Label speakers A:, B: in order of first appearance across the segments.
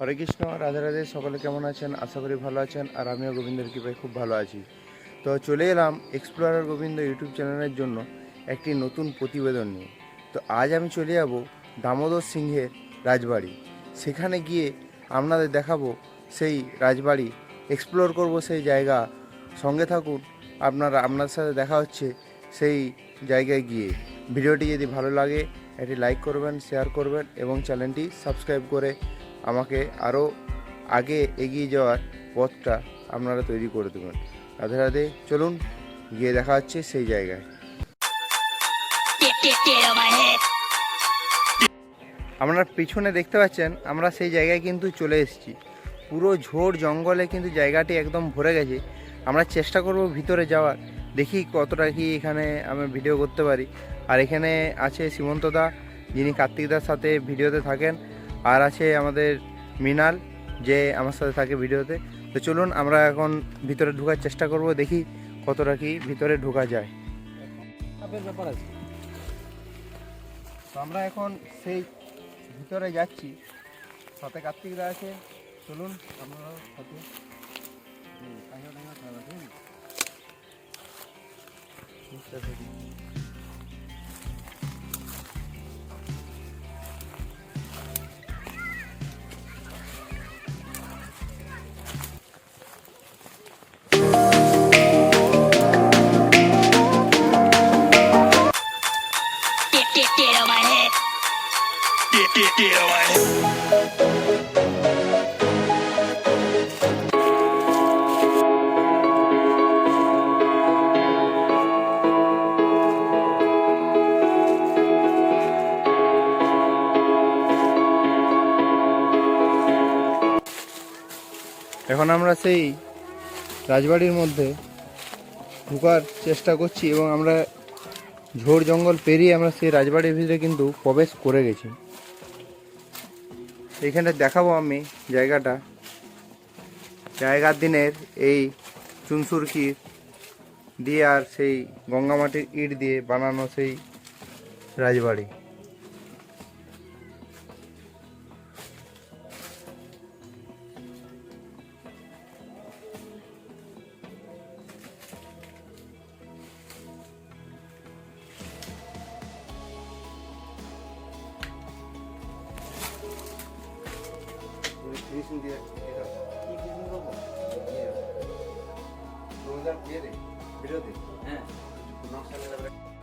A: হরে কৃষ্ণ, রাধে রাধে, সকলে কেমন আছেন? আশা করি ভালো আছেন, আর আমিও গোবিন্দের কৃপায় খুব ভালো আছি। তো চলে এলাম এক্সপ্লোরার গোবিন্দ ইউটিউব চ্যানেলের জন্য একটি নতুন প্রতিবেদন নিয়ে। তো আজ আমি চলে যাব দামোদর সিংহের রাজবাড়ি। সেখানে গিয়ে আপনাদের দেখাবো সেই রাজবাড়ি এক্সপ্লোর করব সেই জায়গা। সঙ্গে থাকুন, আপনারা আপনার সাথে দেখা হচ্ছে সেই জায়গায় গিয়ে। ভিডিওটি যদি ভালো লাগে, একটি লাইক করবেন শেয়ার করবেন এবং চ্যানেলটি সাবস্ক্রাইব করে আমাকে আরও আগে এগিয়ে যাওয়ার পথটা আপনারা তৈরি করে দেবেন। রাধে রাধে, চলুন গিয়ে দেখা হচ্ছে সেই জায়গায়. আপনারা পিছনে দেখতে পাচ্ছেন, আমরা সেই জায়গায় কিন্তু চলে এসেছি। পুরো ঝোড় জঙ্গলে কিন্তু জায়গাটি একদম ভরে গেছে। আমরা চেষ্টা করব ভিতরে যাওয়ার। দেখি কতটা কি এখানে আমি ভিডিও করতে পারি। আর এখানে আছে সীমন্তদা, যিনি কার্তিকদার সাথে ভিডিওতে থাকেন। আর আছে আমাদের মৃণাল যে আমার সাথে থাকে ভিডিওতে। তো চলুন আমরা এখন ভিতরে ঢোকার চেষ্টা করব দেখি কতটা কি ভিতরে ঢোকা যায়। ব্যাপার আছে। তো আমরা এখন সেই ভিতরে যাচ্ছি। সাথে কার্তিকরা আছে। চলুন আমরা সাথে এখন আমরা সেই রাজবাড়ির মধ্যে ঢোকার চেষ্টা করছি এবং আমরা ঝোড় জঙ্গল পেরিয়ে আমরা সেই রাজবাড়ির ভিতরে কিন্তু প্রবেশ করে গেছি। এইখানে দেখাবো আমি জায়গাটা। জায়গার দিনের এই চুনসুরকি দিয়ে আর সেই গঙ্গামাটির ইট দিয়ে বানানো সেই রাজবাড়ি।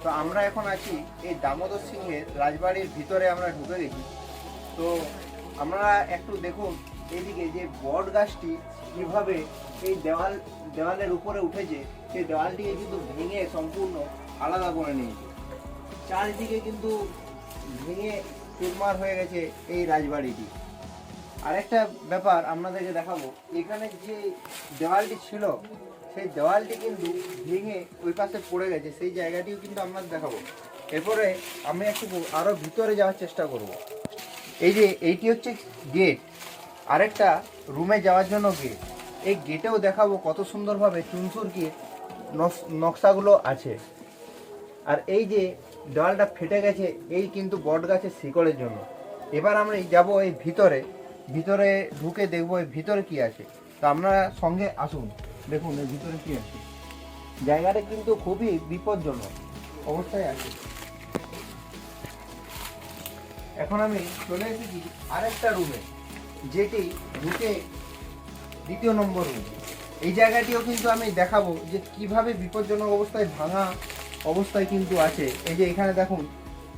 A: তো আমরা এখন আছি এই দামোদর সিংহের রাজবাড়ির ভিতরে আমরা ঢুকে গেছি তো আমরা একটু দেখুন এদিকে যে বট গাছটি কীভাবে এই দেওয়াল দেওয়ালের উপরে উঠেছে সেই দেওয়ালটিকে কিন্তু ভেঙে সম্পূর্ণ আলাদা করে নিয়েছে। চারিদিকে কিন্তু ভেঙে চুরমার হয়ে গেছে এই রাজবাড়িটি। আরেকটা ব্যাপার আপনাদেরকে দেখাবো। এখানে যে দেওয়ালটি ছিল, সেই দেওয়ালটি কিন্তু ভেঙে ওই পাশে পড়ে গেছে। সেই জায়গাটিও কিন্তু আপনাদের দেখাবো। এরপরে আমি একটু আরও ভিতরে যাওয়ার চেষ্টা করব। এই যে, এইটি হচ্ছে গেট। আরেকটা রুমে যাওয়ার জন্য গেট। এই গেটেও দেখাবো কত সুন্দরভাবে চুনসুরকি নকশাগুলো আছে। আর এই যে দেওয়ালটা ফেটে গেছে, এই কিন্তু বট গাছের শিকড়ের জন্য। এবার আমরা যাব এই ভিতরে। ভিতরে ঢুকে দেখব এই ভিতরে কি আছে। তো আপনারা সঙ্গে আসুন, দেখুন এই ভিতরে কি আছে। জায়গাটা কিন্তু খুবই বিপজ্জনক, অবস্থায় আছে। এখন আমি চলে এসেছি আরেকটা রুমে যেটি ঢুকে দ্বিতীয় নম্বর রুম এই জায়গাটিও কিন্তু আমি দেখাবো যে কীভাবে বিপজ্জনক অবস্থায় ভাঙা অবস্থায় কিন্তু আছে। এই যে এখানে দেখুন,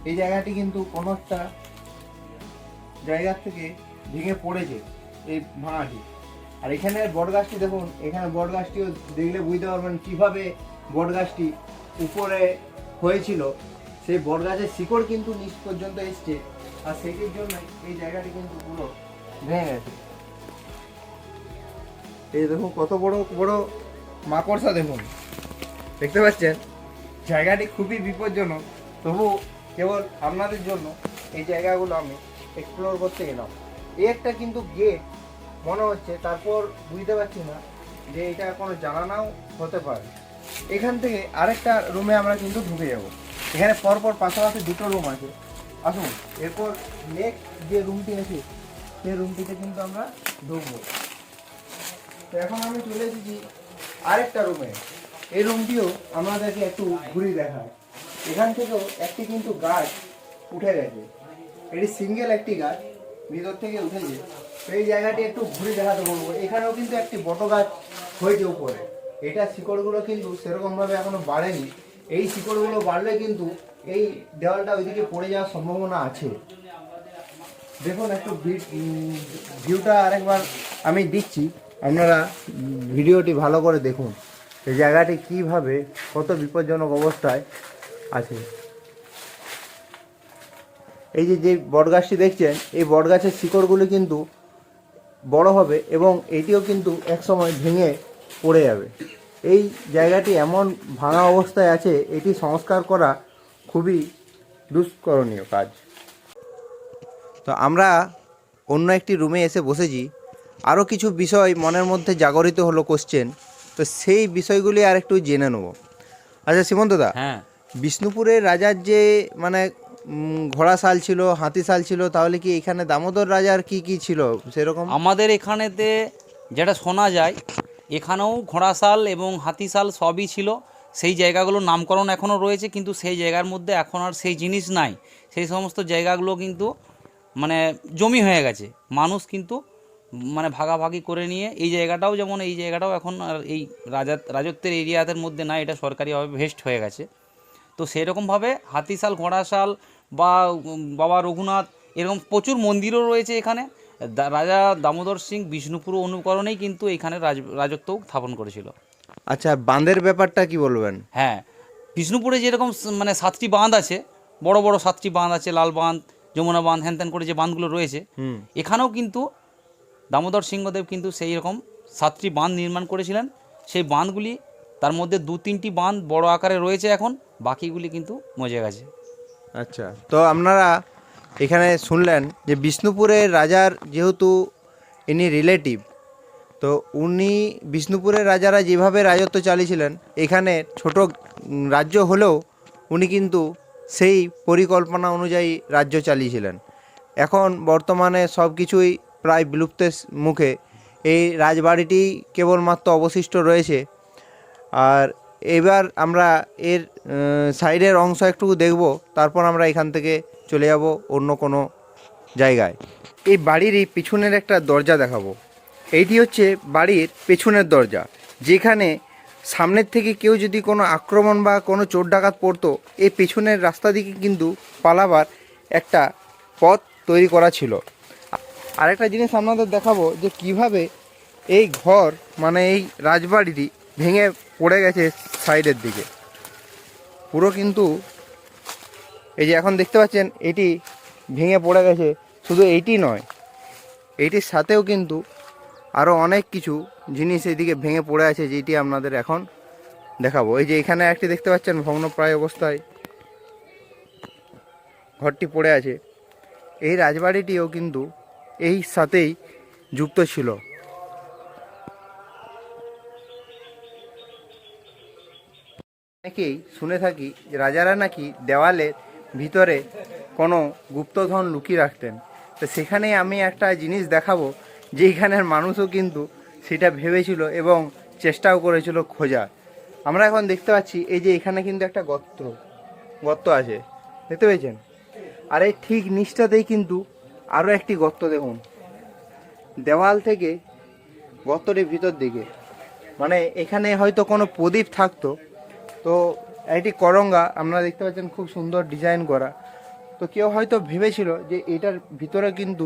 A: এই জায়গাটি কিন্তু কোনো একটা জায়গার থেকে ভেঙে পড়েছে এই ভাঙাটি। আর এখানে বট গাছটি দেখুন, এখানে বট গাছটিও দেখলে বুঝতে পারবেন কীভাবে বট গাছটি উপরে হয়েছিল। সেই বট গাছের শিকড় কিন্তু নিচ পর্যন্ত এসছে, আর সেটির জন্য এই জায়গাটি কিন্তু পুরো ভেঙে গেছে। এই দেখুন, কত বড় বড় মাকড়সা দেখুন। দেখতে পাচ্ছেন? জায়গাটি খুবই বিপজ্জনক। তবু কেবল আপনাদের জন্য এই জায়গাগুলো আমি এক্সপ্লোর করতে গেলাম একটা কিন্তু গেট মনে হচ্ছে, তারপর বুঝতে পারছি না যে এটা কোনো জানানাও হতে পারে। এখান থেকে আরেকটা রুমে আমরা কিন্তু ঢুকে যাব। এখানে পরপর পাশাপাশি দুটো রুম আছে। আসুন, এরপর নেক্সট যে রুমটি আছে, সেই রুমটিতে কিন্তু আমরা ঢুকবো। তো এখন আমি চলে এসেছি আরেকটা রুমে এই রুমটিও আমাদেরকে একটু ঘুরে দেখায়। এখান থেকেও একটি কিন্তু গাছ উঠে গেছে। এটি সিঙ্গেল একটি গাছ। ভিতর থেকে উঠেছে। এই জায়গাটি একটু ঘুরে দেখাতে বলব। এখানেও কিন্তু একটি বট গাছ হয়েছে উপরে। এটা শিকড়গুলো কিন্তু সেরকমভাবে এখনও বাড়েনি। এই শিকড়গুলো বাড়লে কিন্তু এই দেওয়ালটা ওইদিকে পড়ে যাওয়ার সম্ভাবনা আছে। দেখুন একটু ভিউটা আরেকবার আমি দিচ্ছি। আপনারা ভিডিওটি ভালো করে দেখুন। এই জায়গাটি কীভাবে কত বিপজ্জনক অবস্থায় আছে। এই যে যে বটগাছটি দেখছেন এই বটগাছের শিকড়গুলি কিন্তু বড় হবে এবং এটিও কিন্তু একসময় ভেঙে পড়ে যাবে। এই জায়গাটি এমন ভাঙা অবস্থায় আছে এটি সংস্কার করা খুবই দুষ্করণীয় কাজ। তো আমরা অন্য একটি রুমে এসে বসেছি। আরও কিছু বিষয় মনের মধ্যে জাগরিত হলো কোশ্চেন তো সেই বিষয়গুলি আর একটু জেনে নেব। আচ্ছা সীমন্তদা
B: হ্যাঁ।
A: বিষ্ণুপুরের রাজার যে মানে ঘোড়া শাল ছিল, হাতি শাল ছিল, তাহলে কি এখানে দামোদর রাজার কি কি ছিল? সেরকম?
B: আমাদের এখানেতে যেটা শোনা যায়, এখানেও ঘোড়া ঘোড়াশাল এবং হাতি হাতিশাল সবই ছিল। সেই জায়গাগুলোর নামকরণ এখনও রয়েছে, কিন্তু সেই জায়গার মধ্যে এখন আর সেই জিনিস নাই। সেই সমস্ত জায়গাগুলো কিন্তু মানে জমি হয়ে গেছে। মানুষ কিন্তু মানে ভাগাভাগি করে নিয়ে এই জায়গাটাও যেমন এই জায়গাটাও এখন আর এই রাজা, রাজত্বের এরিয়াদের মধ্যে নাই, এটা সরকারিভাবে ভেস্ট হয়ে গেছে। তো সেরকমভাবে হাতিশাল ঘোড়াশাল বা বাবা রঘুনাথ এরকম প্রচুর মন্দিরও রয়েছে এখানে। রাজা দামোদর সিং বিষ্ণুপুর অনুকরণেই কিন্তু এখানে রাজ রাজত্ব স্থাপন করেছিল।
A: আচ্ছা বাঁধের ব্যাপারটা কি বলবেন?
B: হ্যাঁ বিষ্ণুপুরে যেরকম মানে সাতটি বাঁধ আছে বড় বড় সাতটি বাঁধ আছে লাল বাঁধ যমুনা বাঁধ হ্যান ত্যান করে যে বাঁধগুলো রয়েছে এখানেও কিন্তু দামোদর সিংহদেব কিন্তু সেই রকম সাতটি বাঁধ নির্মাণ করেছিলেন। সেই বাঁধগুলি তার মধ্যে দু তিনটি বাঁধ বড় আকারে রয়েছে এখন। বাকিগুলি কিন্তু মজে গেছে।
A: আচ্ছা তো আপনারা এখানে শুনলেন যে বিষ্ণুপুরের রাজার যেহেতু ইনি রিলেটিভ তো উনি বিষ্ণুপুরের রাজারা যেভাবে রাজত্ব চালিয়েছিলেন, এখানে ছোট রাজ্য হলেও উনি কিন্তু সেই পরিকল্পনা অনুযায়ী রাজ্য চালিয়েছিলেন। এখন বর্তমানে সব কিছুই প্রায় বিলুপ্তের মুখে। এই রাজবাড়িটি কেবলমাত্র অবশিষ্ট রয়েছে। আর এবার আমরা এর সাইডের অংশ একটু দেখব, তারপর আমরা এখান থেকে চলে যাব অন্য কোনো জায়গায়। এই বাড়িরই পিছনের একটা দরজা দেখাবো। এইটি হচ্ছে বাড়ির পেছনের দরজা, যেখানে সামনের থেকে কেউ যদি কোনো আক্রমণ বা কোনো চোর ডাকাত পড়তো, এই পেছনের রাস্তা দিকে কিন্তু পালাবার একটা পথ তৈরি করা ছিল। আরেকটা জিনিস আপনাদের দেখাবো যে কীভাবে এই ঘর মানে এই রাজবাড়িটি ভেঙে পড়ে গেছে সাইডের দিকে। পুরো কিন্তু এই যে এখন দেখতে পাচ্ছেন, এটি ভেঙে পড়ে গেছে। শুধু এইটি নয় এইটির সাথেও কিন্তু আরও অনেক কিছু জিনিস এদিকে ভেঙে পড়ে আছে, যেটি আপনাদের এখন দেখাবো। এই যে এখানে একটি দেখতে পাচ্ছেন ভগ্নপ্রায় অবস্থায় ঘরটি পড়ে আছে। এই রাজবাড়িটিও কিন্তু এই সাথেই যুক্ত ছিল। অনেকেই শুনে থাকি রাজারা নাকি দেওয়ালের ভিতরে কোনো গুপ্তধন লুকিয়ে রাখতেন। তো সেখানে আমি একটা জিনিস দেখাবো যে এখানের মানুষও কিন্তু সেটা ভেবেছিল এবং চেষ্টাও করেছিল খোঁজা। আমরা এখন দেখতে পাচ্ছি, এই যে এখানে কিন্তু একটা গর্ত গর্ত আছে। দেখতে পেয়েছেন? আর এই ঠিক নিচটাতেই কিন্তু আরও একটি গর্ত দেখুন। দেওয়াল থেকে গর্তটির ভিতর দিকে। মানে এখানে হয়তো কোনো প্রদীপ থাকতো তো এটি করঙ্গা, আপনারা দেখতে পাচ্ছেন খুব সুন্দর ডিজাইন করা। তো কেউ হয়তো ভেবেছিল যে এটার ভিতরে কিন্তু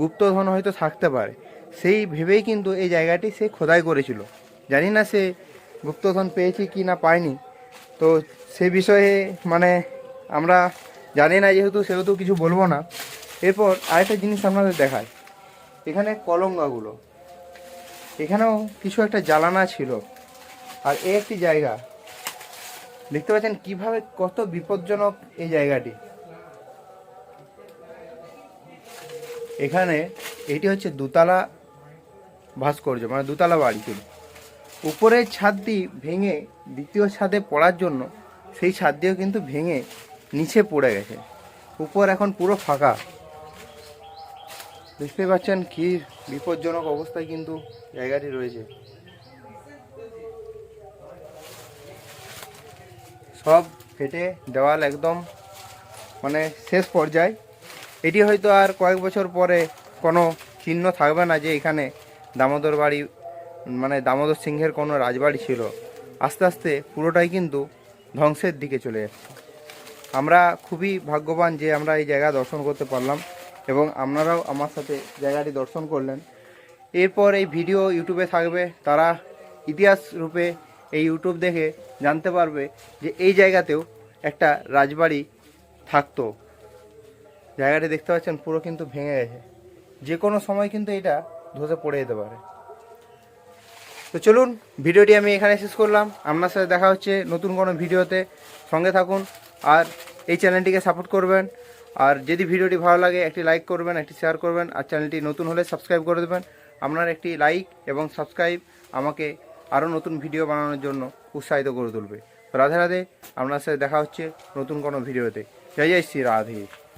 A: গুপ্তধন হয়তো থাকতে পারে। সেই ভেবেই কিন্তু এই জায়গাটি সে খোদাই করেছিল। জানি না সে গুপ্তধন পেয়েছে কি না পায়নি। তো সে বিষয়ে মানে আমরা জানি না, যেহেতু সেহেতু কিছু বলব না। এরপর আরেকটা জিনিস আপনাদের দেখায় এখানে কলঙ্গাগুলো এখানেও কিছু একটা জ্বালানা ছিল। আর এ একটি জায়গা দেখতে পাচ্ছেন কীভাবে কত বিপজ্জনক এই জায়গাটি। এখানে এটি হচ্ছে দুতলা ভাস্কর্য মানে দুতলা বাড়ি ছিল উপরের ছাদটি ভেঙে দ্বিতীয় ছাদে পড়ার জন্য সেই ছাদ দিয়েও কিন্তু ভেঙে নিচে পড়ে গেছে। উপর এখন পুরো ফাঁকা। দেখতে পাচ্ছেন কি বিপজ্জনক অবস্থায় কিন্তু জায়গাটি রয়েছে। সব ফেটে দেওয়াল একদম মানে শেষ পর্যায়ে। এটি হয়তো আর কয়েক বছর পরে কোনো চিহ্ন থাকবে না যে এখানে দামোদর বাড়ি মানে দামোদর সিংহের কোনো রাজবাড়ি ছিল। আস্তে আস্তে পুরোটাই কিন্তু ধ্বংসের দিকে চলে যাচ্ছে আমরা খুবই ভাগ্যবান যে আমরা এই জায়গা দর্শন করতে পারলাম এবং আপনারাও আমার সাথে জায়গাটি দর্শন করলেন। এরপর এই ভিডিও ইউটিউবে থাকবে। তারা ইতিহাস রূপে এই ইউটিউব দেখে জানতে পারবে যে এই জায়গাতেও একটা রাজবাড়ি থাকতো। জায়গাটি দেখতে পাচ্ছেন পুরো কিন্তু ভেঙে গেছে। যে কোনো সময় কিন্তু এটা ধসে পড়ে যেতে পারে। তো চলুন, ভিডিওটি আমি এখানে শেষ করলাম। আপনার সাথে দেখা হচ্ছে নতুন কোনো ভিডিওতে। সঙ্গে থাকুন আর এই চ্যানেলটিকে সাপোর্ট করবেন। আর যদি ভিডিওটি ভালো লাগে, একটি লাইক করবেন, একটি শেয়ার করবেন, আর চ্যানেলটি নতুন হলে সাবস্ক্রাইব করে দেবেন। আপনার একটি লাইক এবং সাবস্ক্রাইব আমাকে আরও নতুন ভিডিও বানানোর জন্য উৎসাহিত করে তুলবে। রাধে রাধে, আপনার সাথে দেখা হচ্ছে নতুন কোনো ভিডিওতে। জয় জয় শ্রী রাধে।